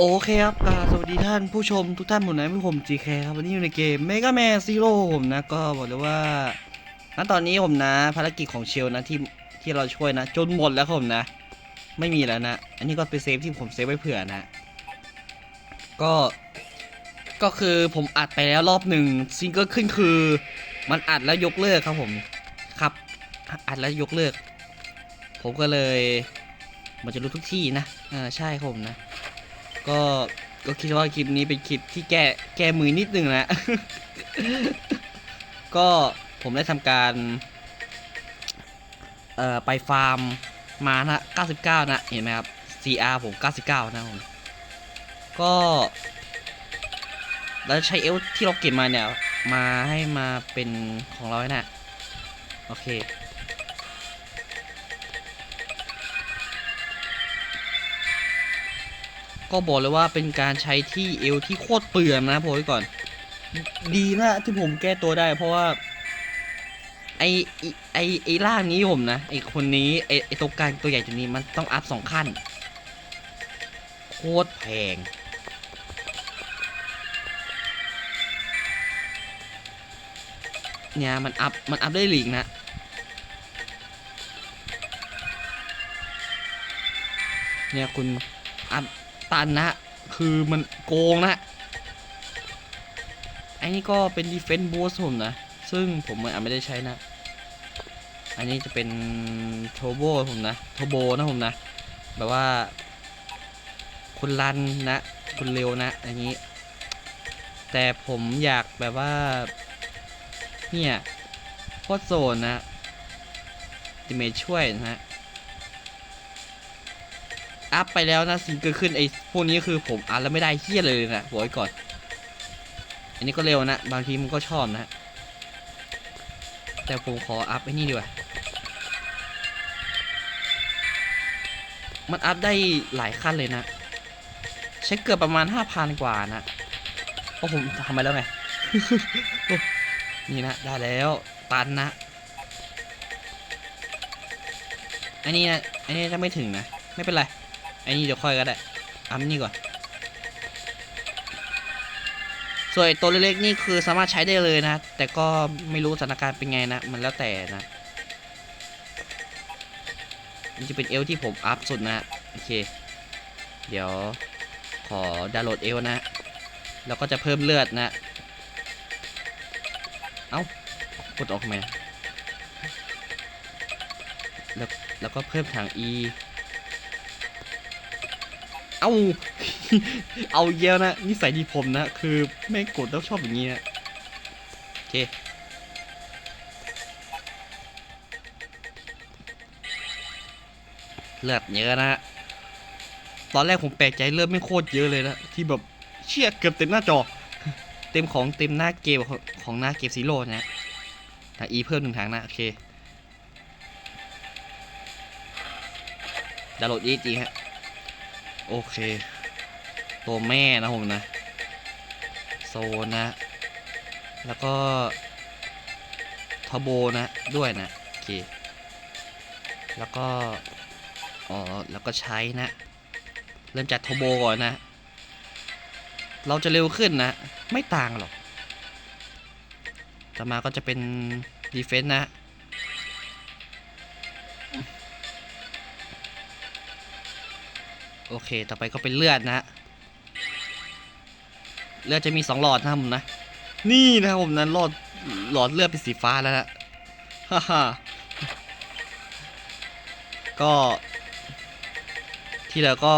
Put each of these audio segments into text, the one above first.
โอเคครับกาสวัสดีท่านผู้ชมทุกท่านผมนะพี่ผม GK ครับวันนี้อยู่ในเกม Mega Man Zero ผมนะ ก็บอกเลยว่าณตอนนี้ผมนะภารกิจของเชลนะที่ที่เราช่วยนะ จนหมดแล้วครับผมนะ ไม่มีแล้วนะ อันนี้ก็เป็นเซฟที่ผมเซฟไว้เผื่อนะ ก็ก็คือผมอัดไปแล้วรอบหนึ่งซิงเกิลขึ้นคือ มันอัดแล้วยกเลิกครับผมครับ อัดแล้วยกเลิก ผมก็เลย มันจะรู้ทุกที่นะอ่าใช่ครับผมนะ ก็ก็คิดว่าคลิปนี้เป็นคลิปที่แก้แก้มือนิดนึงนะ ก็ผมได้ทำการ เอ่อไปฟาร์มมานะ99 นะ เห็นไหมครับ CR ผม 99 นะผมก็เราจะใช้เอลที่เราเก็บมาเนี่ย มาให้มาเป็นของเราให้นะ โอเค ก็บอกเลยว่าเป็นการใช้ที่เอวที่โคตรเปลืองนะผมไว้ก่อน ดีนะที่ผมแก้ตัวได้ เพราะว่า ไอไอไอร่างนี้ผมนะไอคนนี้ไอไอตัวกลางตัวใหญ่ตัวนี้มันต้องอัพสองขั้น โคตรแพงเนี่ยมันอัพมันอัพได้หลีกนะเนี่ยคุณอัพ ตันนะ คือมันโกงนะอ้นี่ก็เป็น defense boost ผมนะ ซึ่งผมอาจไม่ได้ใช้นะ อันนี้จะเป็นโทโบผมนะ โทโบนะผมนะ แบบว่า คุณรันนะ คุณเร็วนะ อันนี้ แต่ผมอยากแบบว่า เนี่ยโคตรโซนนะติเมช่วยนะฮะ อัพไปแล้วนะสิ่งเกิดขึ้นไอ้พวกนี้คือผมอ่านแล้วไม่ได้เฮี้ยเลยนะบอกไว้ก่อน อันนี้ก็เร็วนะ บางทีมันก็ชอบนะ แต่ผมขออัพไอ้นี่ดีกว่า มันอัพได้หลายขั้นเลยนะ ใช้เกือบประมาณ 5,000 กว่านะเพราะผมทำไปแล้วไง นี่นะ ได้แล้วตันนะอันนี้นะอันนี้จะไม่ถึงนะ ไม่เป็นไร อ้นี่เดี๋ยวค่อยก็ได้อัมนี่ก่อน ส่วนตัวเล็กๆนี่คือสามารถใช้ได้เลยนะ แต่ก็ไม่รู้สถานการณ์เป็นไงนะ มันแล้วแต่นะนี่จะเป็นเอลที่ผมอัพสุดนะ โอเค เดี๋ยวขอดาวน์โหลดเอลนะ แล้วก็จะเพิ่มเลือดนะ เอา้ากดออกมนะแล้วแล้วก็เพิ่มถัง E เอา เอาเยอะนะนิสัยดีผมนะ คือไม่กดแล้วชอบอย่างนี้นะโอเคเลือดเยอะนะตอนแรกผมแปลกใจเลือดไม่โคตรเยอะเลยนะ ที่แบบเชี่ยเกือบเต็มหน้าจอ เต็มของเต็มหน้าเกมของหน้าเกมซีโร่นะทางอีเพิ่มหนึ่งทางนะ โอเคดาวโหลดอีจริงฮะ โอเค ตัวแม่นะผมนะโซนะ แล้วก็ทอโบนะด้วยนะโอเค แล้วก็ อ๋อ แล้วก็ใช้นะ เริ่มจากทอโบก่อนนะ เราจะเร็วขึ้นนะ ไม่ต่างหรอก ต่อมาก็จะเป็นดีเฟนส์นะ โอเค ต่อไปก็เป็นเลือดนะเลือดจะมีสองหลอดนะครับผมนะ นี่นะครับผมนะหลอดหลอดเลือดเป็นสีฟ้าแล้วนะฮ่าฮ่าก็ที่เหลือก็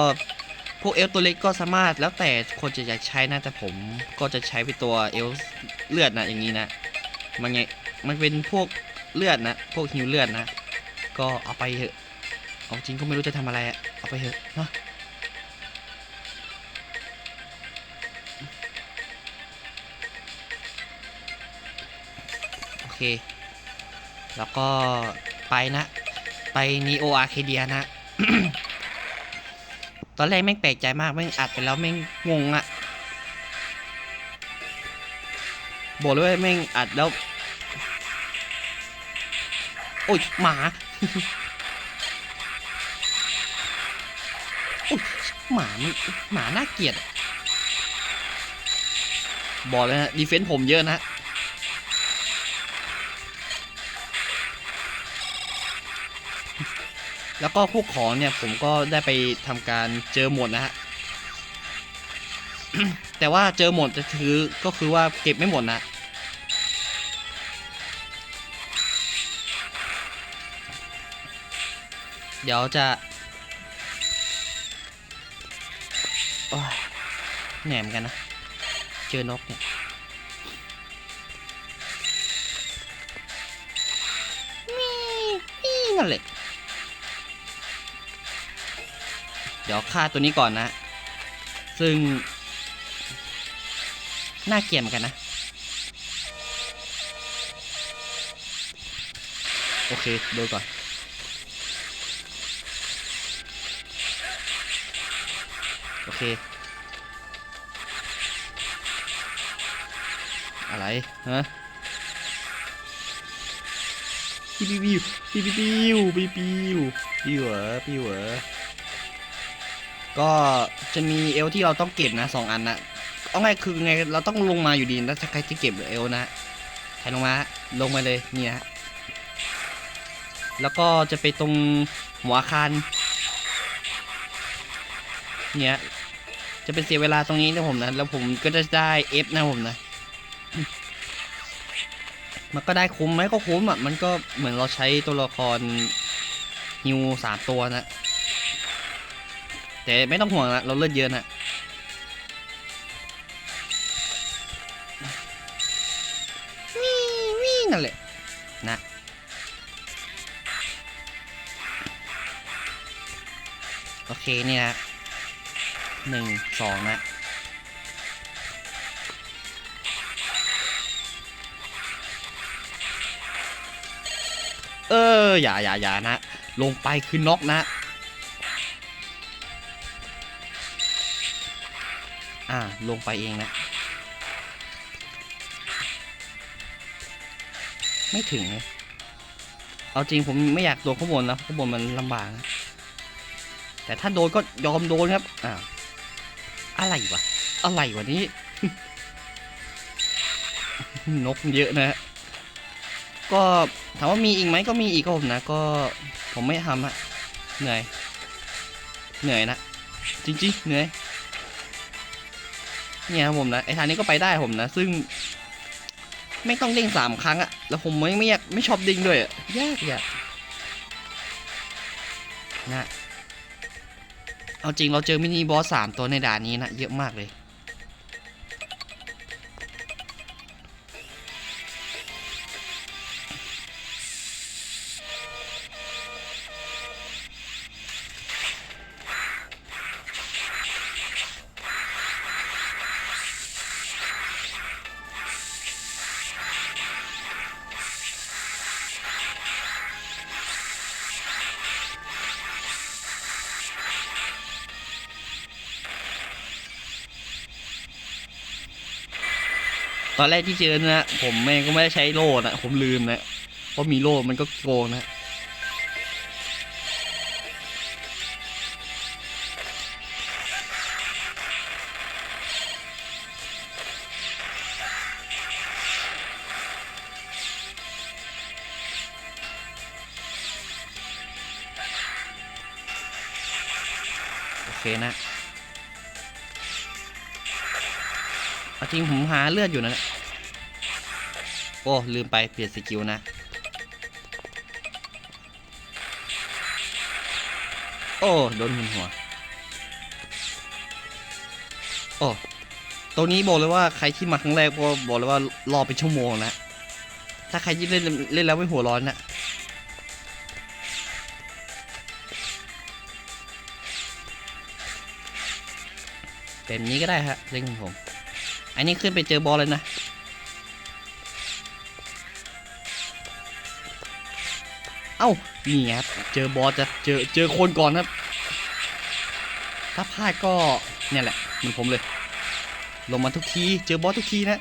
พวกเอลตัวเล็กก็สามารถแล้วแต่คนจะอยากใช้นะ แต่ผมก็จะใช้เป็นตัวเอลเลือดนะอย่างนี้นะ มันไงมันเป็นพวกเลือดนะ พวกฮิวเลือดนะ ก็เอาไปเถอะ เอาจริงก็ไม่รู้จะทำอะไรอะเอาไปเถอะเนาะ เค แล้วก็ไปนะ ไปนีโออาร์เคเดียนะ ตอนแรกแม่งแปลกใจมากแม่งอัดไปแล้วแม่งงงอะบอกเลยว่าแม่งอัดแล้ว โอ้ยหมาอุ๊ยหมามันหมาน่าเกลียด บอกเลยนะดีเฟนส์ผมเยอะนะ แล้วก็พวกของเนี่ยผมก็ได้ไปทำการเจอหมดนะฮะ แต่ว่าเจอหมดจะถือก็คือว่าเก็บไม่หมดนะเดี๋ยวจะแหนมกันนะ เจอนกเนี่ยมีอีนั่นแหละ ดี๋ยวฆ่าตัวนี้ก่อนนะ ซึ่ง น่าเกลียดเหมือนกันนะ โอเคดนก่อนโอเค อะไร ฮะปิวปิวปิวปิวปิวปิวปิวปิวเหรอปิว ก็จะมีเอลที่เราต้องเก็บนะสองอันนะเอาไงคือไงเราต้องลงมาอยู่ดีแล้วถ้าใครจะเก็บเอลนะใครลงมาลงมาเลยนี่นะแล้วก็จะไปตรงหัวอาคารเนี่ยจะเป็นเสียเวลาตรงนี้นะผมนะ แล้วผมก็จะได้ F นะผมนะ มันก็ได้คุ้มไหมก็คุ้มอะ มันก็เหมือนเราใช้ตัวละครฮิวสามตัวนะ แต่ไม่ต้องห่วงนะเราเลือดเยอะนะวี่วี่นั่นแหละนะโอเคเนี่ยนะหนึ่งสองนะเอออย่าอย่าอย่านะ ลงไปคือน็อกนะ อ่า ลงไปเองนะ ไม่ถึงนะเอาจริงผมไม่อยากโดนข้างบนนะข้างบนมันลำบากนะ แต่ถ้าโดนก็ยอมโดนครับ อ่า อะไรวะ อะไรวะนี้ นกเยอะนะฮะก็ถามว่ามีอีกไหมก็มีอีกครับผมนะ ก็ผมไม่ทำอะเหนื่อย เหนื่อยนะ จริงๆเหนื่อย เนี่ยครับผมนะไอ้ทางนี้ก็ไปได้ผมนะ ซึ่ง ไม่ต้องเด้งสามครั้งอะแล้วผมไม่ไม่อยากไม่ชอบเด้งด้วยอะยากยากนะเอาจริงเราเจอมินิบอสสามตัวในด่านนี้นะเยอะมากเลย ตอนแรกที่เจอนะผมแม่งก็ไม่ได้ใช้โล่นะผมลืมนะเพราะมีโล่มันก็โกงนะโอเคนะ จริงผมหาเลือดอยู่นะโอ้ลืมไปเปลี่ยนสกิลนะ โอ้โดนหัวหัว โอ้ตัวนี้บอกเลยว่าใครที่มาครั้งแรกก็บอกเลยว่ารอเป็นชั่วโมงนะถ้าใครที่เล่นเล่นแล้วไม่หัวร้อนนะแบบนี้ก็ได้ฮะเล่นของผม อันนี้ขึ้นไปเจอบอลเลยนะ เอ้านี่ครับ เจอบอสจะเจอเจอคนก่อนครับ ถ้าพลาดก็เนี่ยแหละเหมือนผมเลย ลงมาทุกทีเจอบอสทุกทีนะ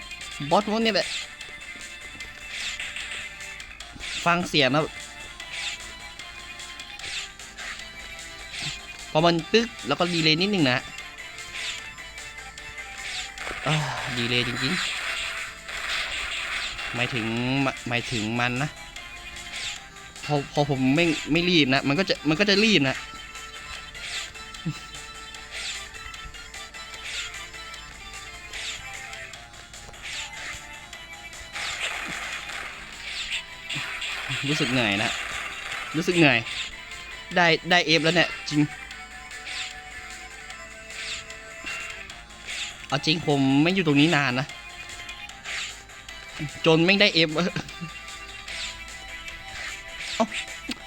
บอสวกนี้แหละ ฟังเสียงนะพอมันตึ๊กแล้วก็ดีเลยนิดนึงนะ ดีเลยจริงๆหมายถึงหมายถึงมันนะพอพอผมไม่ไม่รีบนะ มันก็จะมันก็จะรีบนะรู้สึกเหนื่อยนะ รู้สึกเหนื่อย ได้ได้เอฟแล้วเนี่ย จริง เอาจริงผมไม่อยู่ตรงนี้นานนะ จนไม่ได้เอฟ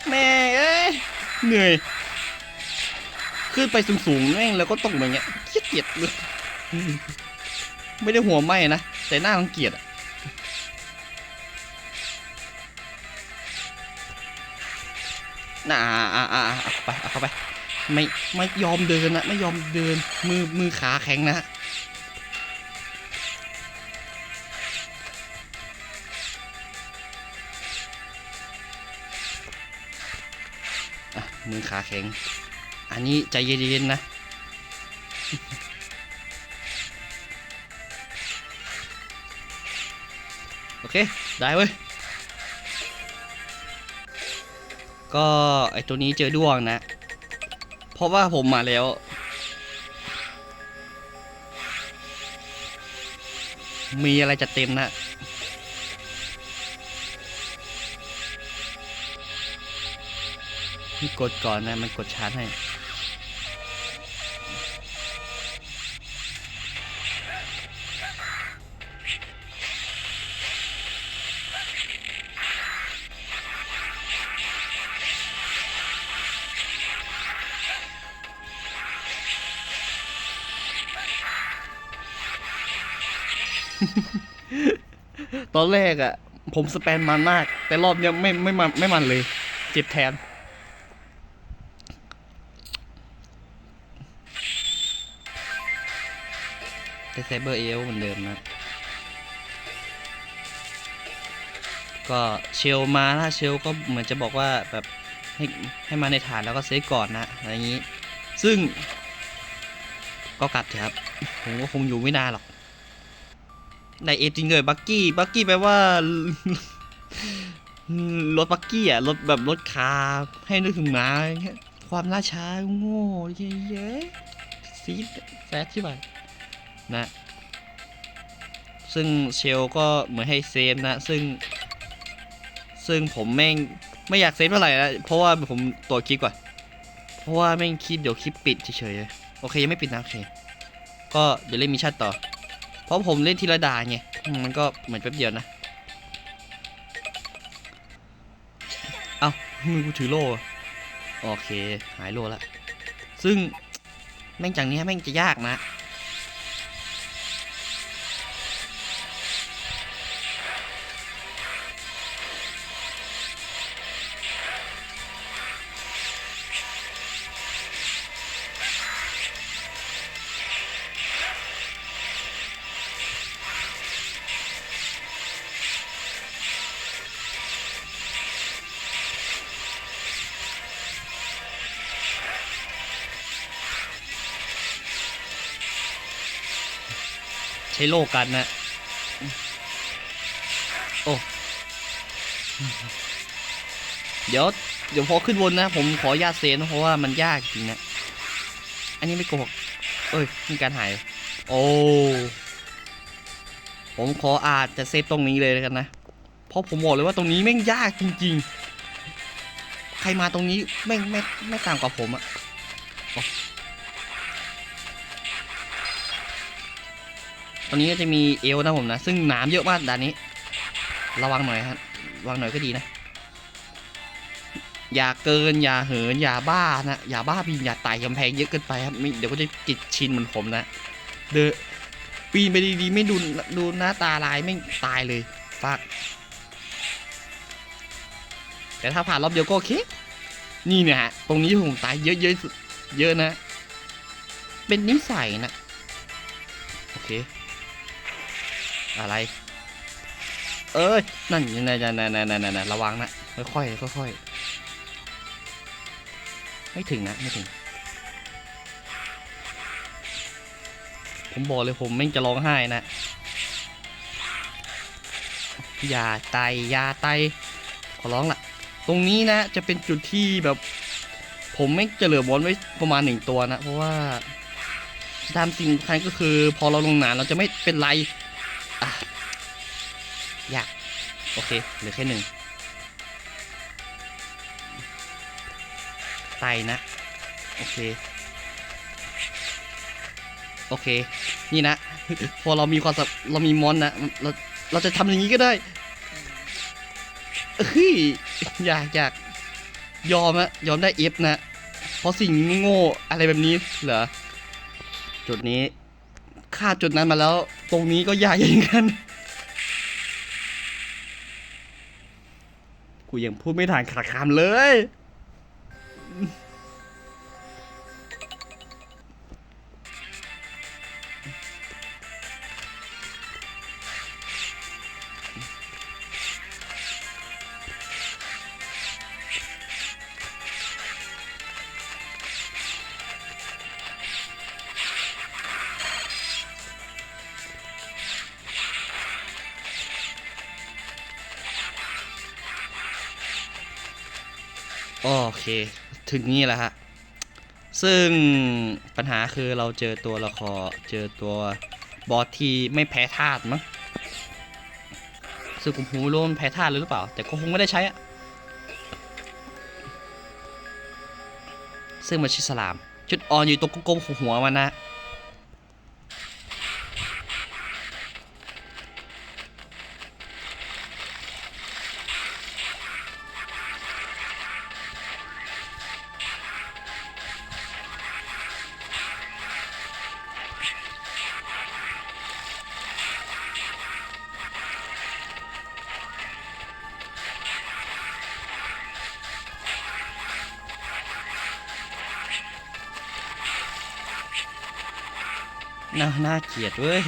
แม่เอ้ยเหนื่อย ขึ้นไปสูงๆแม่งแล้วก็ตกแบบเงี้ยเครียดเกลียดเลยไม่ได้หัวไหมนะ แต่หน้ารังเกียจอะน่าอ่าอ่าเอาเข้าไปเอาเข้าไป ไม่ไม่ยอมเดินนะไม่ยอมเดินมือมือขาแข็งนะ ขาแข็ง อันนี้ใจเย็นๆนะ โอเค ได้เว้ย ก็ไอตัวนี้เจอด้วงนะ เพราะว่าผมมาแล้วมีอะไรจะเต็มนะ มีกดก่อนนะมันกดชาร์จให้ตอนแรกอะ่ะ ผมสแปมมันมาก แต่รอบเนี้ยไม่ไม่มันไม่มันเลย เจ็บแทน แต่ไซเบอร์เอลเหมือนเดิมนะ ก็เชลมาถ้าเชลก็เหมือนจะบอกว่าแบบให้ให้มาในฐานแล้วก็เซฟก่อนนะอะไรอย่างนี้ ซึ่ง ก็กลับเถอะครับ ผมก็คงอยู่ไม่นานหรอกได้เอจริงเลยบักกี้บักกี้แปลว่า รถบักกี้อะรถแบบรถคาร์ให้นึกถึงมาอย่างเงี้ยความล่าช้าโง่เย้ๆซีดแซดที่ไหน นะ ซึ่งเชลก็เหมือนให้เซฟนะ ซึ่ง ซึ่งผมแม่งไม่อยากเซฟเท่าไหร่นะ เพราะว่าผมตัวคลิปก่อน เพราะว่าแม่งคลิปเดี๋ยวคลิปปิดเฉยๆ โอเคยังไม่ปิดนะโอเค ก็เดี๋ยวเล่นมิชชั่นต่อ เพราะผมเล่นทีละด่านไง มันก็เหมือนแป๊บเดียวนะ เอามือกูถือโล่โอเค หายโล่ล้วซึ่งแม่งจากนี้แม่งจะยากนะ ใช้โลกันนะโอ้เดี๋ยวเดี๋ยวพอขึ้นบนนะ ผมขอญาตเซนเพราะว่ามันยากจริงนะ อันนี้ไม่โกหกเอ้ยมีการหาย โอ้ผมขออาจจะเซฟตรงนี้เลยแล้วกันนะ เพราะผมบอกเลยว่าตรงนี้แม่งยากจริง ๆ ใครมาตรงนี้แม่งไม่ไม่ต่างกว่าผมอะ ตอนนี้ก็จะมีเอลนะผมนะ ซึ่งหนามเยอะมากด่านนี้ ระวังหน่อยครับระวังหน่อยก็ดีนะ อย่าเกิน อย่าเหิน อย่าบ้านะ อย่าบ้าปีนอย่าไต่กำแพงเยอะเกินไปครับม่เดี๋ยวก็จะติดชินเหมือนผมนะ เดอปีนไปดีๆ ไม่ดูดูหน้าตาลายไม่ตายเลยฟากแต่ถ้าผ่านรอบเดียวก็โอเค นี่เนี่ยฮะ ตรงนี้ผมตายเยอะเยอะเยอะนะ เป็นนิสัยนะ โอเค อะไร เอ้ย นั่นนั่นนั่นนั่นนั่นนั่นระวังนะ ค่อยๆค่อยๆไม่ถึงนะ ไม่ถึง ผมบอกเลยผมไม่จะร้องไห้นะ อย่าไตอย่าไต ขอร้องละตรงนี้นะ จะเป็นจุดที่แบบ ผมไม่จะเหลือบอลไว้ประมาณหนึ่งตัวนะ เพราะว่าตามสิ่งคัญก็คือ พอเราลงหนานเราจะไม่เป็นไร ยาก โอเคเหลือแค่หนึ่งไตนะ โอเค โอเค นี่นะ พอเรามีความสับเรามีมอนนะ เรา เราจะทำอย่างนี้ก็ได้เฮ้ยอยากอยากยอมอะยอมได้เอฟนะ เพราะสิ่งโง่อะไรแบบนี้เหรอ จุดนี้ข้าจุดนั้นมาแล้ว ตรงนี้ก็ยากอย่างกัน กูยังพูดไม่ทันขาดคำเลย เค ถึงนี่แหละฮะ ซึ่งปัญหาคือเราเจอตัวละครเจอตัวบอสที่ไม่แพ้ธาตุมั้งซึ่งผมหูรู้ว่ามันแพ้ธาตุหรือเปล่า แต่ก็คงไม่ได้ใช้อะซึ่งมันชื่อสลาม จุดอ่อนอยู่ตรงกลมของหัวมันนะ น่าน่าเกลียดเว้ย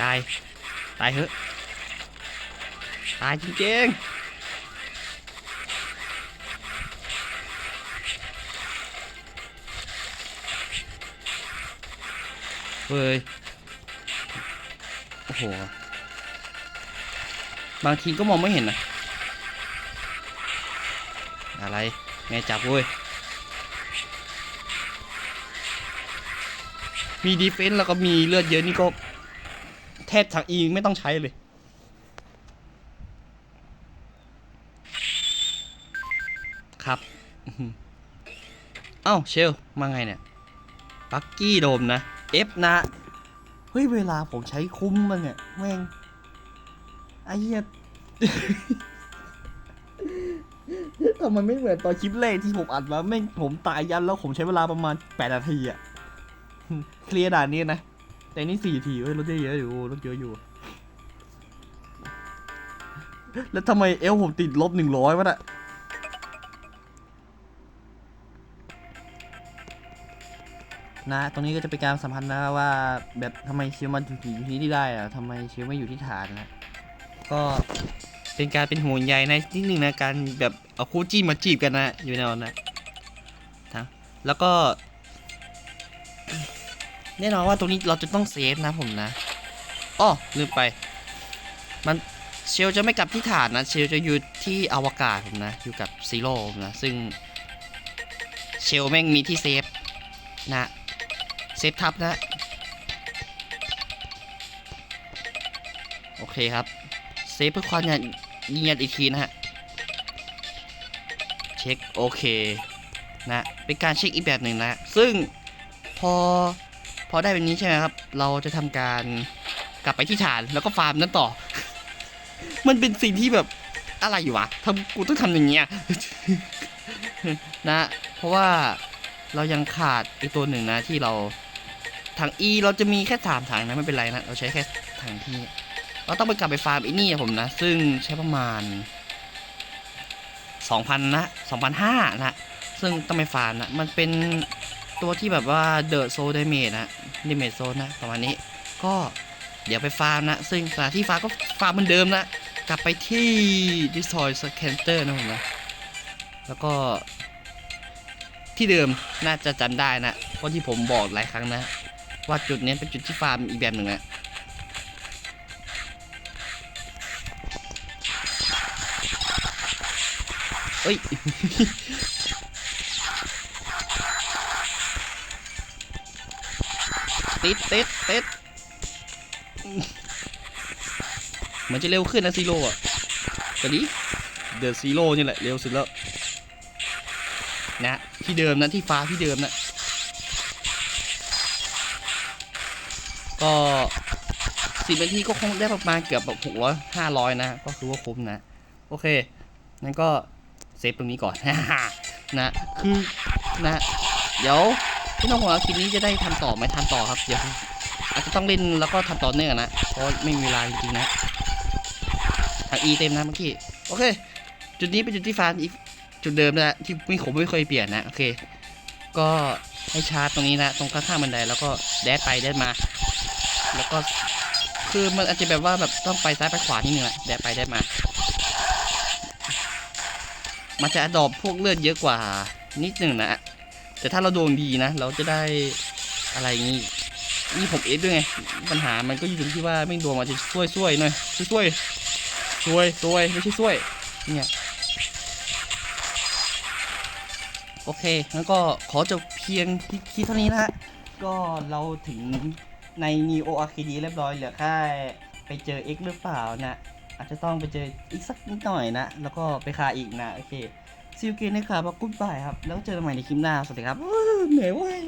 ตาย ตายเหอะตายจริงๆเฮ้ย โห บางทีก็มองไม่เห็นนะอะไร แม่จับเว้ย มีดีเฟนส์แล้วก็มีเลือดเยอะนี่ก็ แทบทางอีไม่ต้องใช้เลยครับ เอ้าเชล มาไงเนี่ย ปักกี้โดมนะ F นะ เฮ้ย เวลาผมใช้คุ้มมันเนี่ยแม่งไอ้เหี้ยทำไมไม่เหมือนตอนคลิปแรกที่ผมอัดมาแม่งผมตายยันแล้วผมใช้เวลาประมาณแปดนาทีอะเคลียร์ด่านนี้นะ แต่นี่สี่ทีเฮ้ยรถเยอะอยู่รถเยอะอยู่ แล้วทำไมเอลผมติดลบหนึ่งร้อยวะน่ะ นะตรงนี้ก็จะเป็นการสัมพันธ์นะว่าแบบทำไมเชียวมันถึงอยู่ที่นี่ได้อะทำไมเชียวไม่อยู่ที่ฐานนะก็เป็นการเป็นห่วงใยในนิดนึงนะการแบบเอาคู่จิ้นมาจีบกันนะอยู่แนวนะทั้งแล้วก็แน่นอนว่าตรงนี้เราจะต้องเซฟนะผมนะอ้อลืมไป มันเชลจะไม่กลับที่ฐานนะเชลจะอยู่ที่อวกาศผมนะอยู่กับซีโร่ผมนะซึ่งเชลแม่งมีที่เซฟนะ เซฟทับนะโอเคครับ เซฟเพื่อความยืนยันอีกทีนะฮะ เช็คโอเคนะ เป็นการเช็คอีกแบบหนึ่งนะ ซึ่งพอพอได้แบบนี้ใช่ไหมครับ เราจะทำการกลับไปที่ฐานแล้วก็ฟาร์มนั้นต่อ มันเป็นสิ่งที่แบบอะไรอยู่วะทำกูต้องทำอย่างเงี้ยนะ เพราะว่าเรายังขาดอีกตัวหนึ่งนะที่เรา ถัง E เราจะมีแค่สามถังนะไม่เป็นไรนะ เราใช้แค่ถังที่ เราต้องไปกลับไปฟาร์มไอ้นี่อะผมนะ ซึ่งใช้ประมาณสองพันนะสองพันห้านะ ซึ่งต้องไปฟาร์มนะ มันเป็นตัวที่แบบว่าเดอะโซ d ดเมจนะดเมจโซนะประมาณนี้ ก็เดี๋ยวไปฟาร์มนะ ซึ่งสถานที่ฟาร์มก็ฟาร์มเหมือนเดิมนะ กลับไปที่ Destroy Scanter นะผมนะ แล้วก็ที่เดิมน่าจะจำได้นะเพราะที่ผมบอกหลายครั้งนะ ว่าจุดนี้เป็นจุดที่ฟาร์มอีกแบบหนึ่งนะเอ้ย ติดติดติดเหมือนจะเร็วขึ้นนะซีโร่อะแต่นี้เดอะซีโร่นี่แหละ เร็วสุดแล้ว นะ ที่เดิมนะที่ฟ้าที่เดิมนะ ก็สิบนาทีก็คงได้ประมาณเกือบแบบหกร้อยห้าร้อยนะ ก็คือว่าคุ้มนะ โอเคงั้นก็เซฟตรงนี้ก่อน นะ คือนะ เดี๋ยวพี่น้องของเราคลิปนี้จะได้ทำต่อไหมทำต่อครับ เดี๋ยวอาจจะต้องเล่นแล้วก็ทำต่อเนื่องนะ เพราะไม่มีเวลาจริงๆนะ ทางอีเต็มนะเมื่อกี้ โอเค จุดนี้เป็นจุดที่ฟานอีกจุดเดิมนะที่ไม่ผมไม่เคยเปลี่ยนนะ โอเค ก็ให้ชาร์จตรงนี้นะ ตรงข้างๆบันไดแล้วก็แดดไปแดดมา แล้วก็คือมันอาจจะแบบว่าแบบต้องไปซ้ายไปขวานิดนึงอะแดดไปแดดมา มันจะอดอบพวกเลือดเยอะกว่านิดหนึ่งนะแต่ถ้าเราดวงดีนะ เราจะได้อะไรงี้นี่ผมเอฟด้วยไง ปัญหามันก็อยู่ตรงที่ว่าไม่ดวงมันจะช่วยช่วยๆหน่อยช่วยช่วยช่วยช่วยไม่ใช่ช่วยเนี่ยโอเคงั้นก็ขอจบเพียงที่เท่านี้นะฮะ ก็เราถึง ใน Neo Arcade เรียบร้อยเหลือแค่ไปเจอ X หรือเปล่านะ อาจจะต้องไปเจออีกสักนิดหน่อยนะ แล้วก็ไปคาอีกนะ โอเคซิลเกนนะครับว่ากุ๊ดบายครับ แล้วเจอกันใหม่ในคลิปหน้า สวัสดีครับเหนื่อยเว้ย